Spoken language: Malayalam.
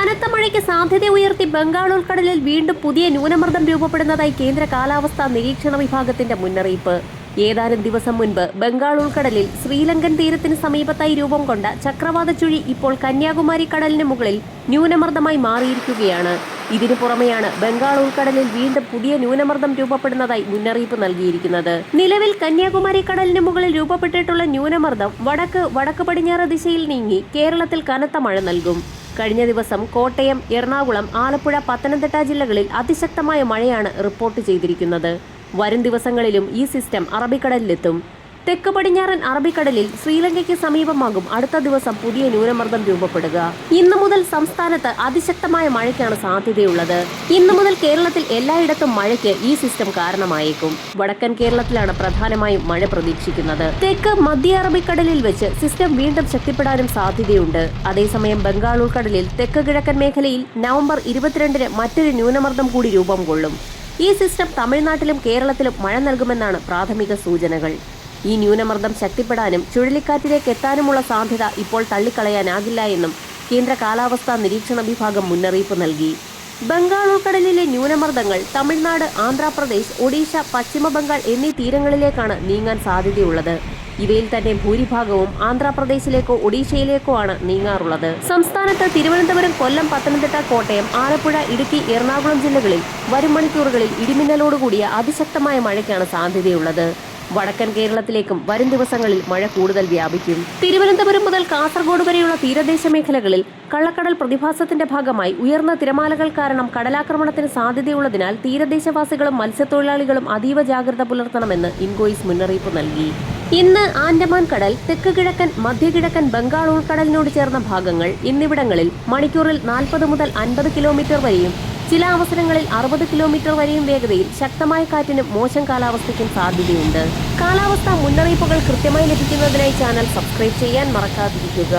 കനത്ത മഴയ്ക്ക് സാധ്യത ഉയർത്തി ബംഗാൾ ഉൾക്കടലിൽ വീണ്ടും പുതിയ ന്യൂനമർദ്ദം രൂപപ്പെടുന്നതായി കേന്ദ്ര കാലാവസ്ഥാ നിരീക്ഷണ വിഭാഗത്തിന്റെ മുന്നറിയിപ്പ്. ഏതാനും ദിവസം മുൻപ് ബംഗാൾ ഉൾക്കടലിൽ ശ്രീലങ്കൻ തീരത്തിന് സമീപത്തായി രൂപം കൊണ്ട ചക്രവാത ചുഴി ഇപ്പോൾ കന്യാകുമാരി കടലിന് മുകളിൽ ന്യൂനമർദ്ദമായി മാറിയിരിക്കുകയാണ്. ഇതിനു പുറമെയാണ് ബംഗാൾ ഉൾക്കടലിൽ വീണ്ടും പുതിയ ന്യൂനമർദ്ദം രൂപപ്പെടുന്നതായി മുന്നറിയിപ്പ് നൽകിയിരിക്കുന്നത്. നിലവിൽ കന്യാകുമാരി കടലിന് മുകളിൽ രൂപപ്പെട്ടിട്ടുള്ള ന്യൂനമർദ്ദം വടക്ക് വടക്ക് പടിഞ്ഞാറ് ദിശയിൽ നീങ്ങി കേരളത്തിൽ കനത്ത മഴ നൽകും. കഴിഞ്ഞ ദിവസം കോട്ടയം എറണാകുളം ആലപ്പുഴ പത്തനംതിട്ട ജില്ലകളിൽ അതിശക്തമായ മഴയാണ് റിപ്പോർട്ട് ചെയ്തിരിക്കുന്നത്. വരും ദിവസങ്ങളിലും ഈ സിസ്റ്റം അറബിക്കടലിലെത്തും. തെക്ക് പടിഞ്ഞാറൻ അറബിക്കടലിൽ ശ്രീലങ്കയ്ക്ക് സമീപമാകും അടുത്ത ദിവസം പുതിയ ന്യൂനമർദ്ദം രൂപപ്പെടുക. ഇന്നു മുതൽ സംസ്ഥാനത്ത് അതിശക്തമായ മഴയ്ക്കാണ് സാധ്യതയുള്ളത്. ഇന്നു മുതൽ കേരളത്തിൽ എല്ലായിടത്തും മഴയ്ക്ക് ഈ സിസ്റ്റം കാരണമായേക്കും. വടക്കൻ കേരളത്തിലാണ് പ്രധാനമായും മഴ പ്രതീക്ഷിക്കുന്നത്. തെക്ക് മധ്യ അറബിക്കടലിൽ വെച്ച് സിസ്റ്റം വീണ്ടും ശക്തിപ്പെടാനും സാധ്യതയുണ്ട്. അതേസമയം ബംഗാൾ ഉൾക്കടലിൽ തെക്ക് കിഴക്കൻ മേഖലയിൽ നവംബർ ഇരുപത്തിരണ്ടിന് മറ്റൊരു ന്യൂനമർദ്ദം കൂടി രൂപം കൊള്ളും. ഈ സിസ്റ്റം തമിഴ്നാട്ടിലും കേരളത്തിലും മഴ നൽകുമെന്നാണ് പ്രാഥമിക സൂചനകൾ. ഈ ന്യൂനമർദ്ദം ശക്തിപ്പെടാനും ചുഴലിക്കാറ്റിലേക്ക് എത്താനുമുള്ള സാധ്യത ഇപ്പോൾ തള്ളിക്കളയാനാകില്ല എന്നും കേന്ദ്ര കാലാവസ്ഥാ നിരീക്ഷണ വിഭാഗം മുന്നറിയിപ്പ് നൽകി. ബംഗാൾ ഉൾക്കടലിലെ ന്യൂനമർദ്ദങ്ങൾ തമിഴ്നാട് ആന്ധ്രാപ്രദേശ് ഒഡീഷ പശ്ചിമബംഗാൾ എന്നീ തീരങ്ങളിലേക്കാണ് നീങ്ങാൻ സാധ്യതയുള്ളത്. ഇവയിൽ തന്നെ ഭൂരിഭാഗവും ആന്ധ്രാപ്രദേശിലേക്കോ ഒഡീഷയിലേക്കോ ആണ് നീങ്ങാറുള്ളത്. സംസ്ഥാനത്ത് തിരുവനന്തപുരം കൊല്ലം പത്തനംതിട്ട കോട്ടയം ആലപ്പുഴ ഇടുക്കി എറണാകുളം ജില്ലകളിൽ വരും മണിക്കൂറുകളിൽ ഇടിമിന്നലോടുകൂടിയ അതിശക്തമായ മഴയ്ക്കാണ് സാധ്യതയുള്ളത്. വടക്കൻ കേരളത്തിലേക്കും വരും ദിവസങ്ങളിൽ മഴ കൂടുതൽ വ്യാപിക്കും. തിരുവനന്തപുരം മുതൽ കാസർഗോഡ് വരെയുള്ള തീരദേശ മേഖലകളിൽ കള്ളക്കടൽ പ്രതിഭാസത്തിന്റെ ഭാഗമായി ഉയർന്ന തിരമാലകൾ കാരണം കടലാക്രമണത്തിന് സാധ്യതയുള്ളതിനാൽ തീരദേശവാസികളും മത്സ്യത്തൊഴിലാളികളും അതീവ ജാഗ്രത പുലർത്തണമെന്ന് ഇൻഗോയിസ് മുന്നറിയിപ്പ് നൽകി. ഇന്ന് ആൻഡമാൻ കടൽ തെക്ക് കിഴക്കൻ മധ്യകിഴക്കൻ ബംഗാൾ ഉൾക്കടലിനോട് ചേർന്ന ഭാഗങ്ങൾ എന്നിവിടങ്ങളിൽ മണിക്കൂറിൽ നാൽപ്പത് മുതൽ അൻപത് കിലോമീറ്റർ വരെയും ചില അവസരങ്ങളിൽ അറുപത് കിലോമീറ്റർ വരെയും വേഗതയിൽ ശക്തമായ കാറ്റിനും മോശം കാലാവസ്ഥയ്ക്കും സാധ്യതയുണ്ട്. കാലാവസ്ഥാ മുന്നറിയിപ്പുകൾ കൃത്യമായി ലഭിക്കുന്നതിനായി ചാനൽ സബ്സ്ക്രൈബ് ചെയ്യാൻ മറക്കാതിരിക്കുക.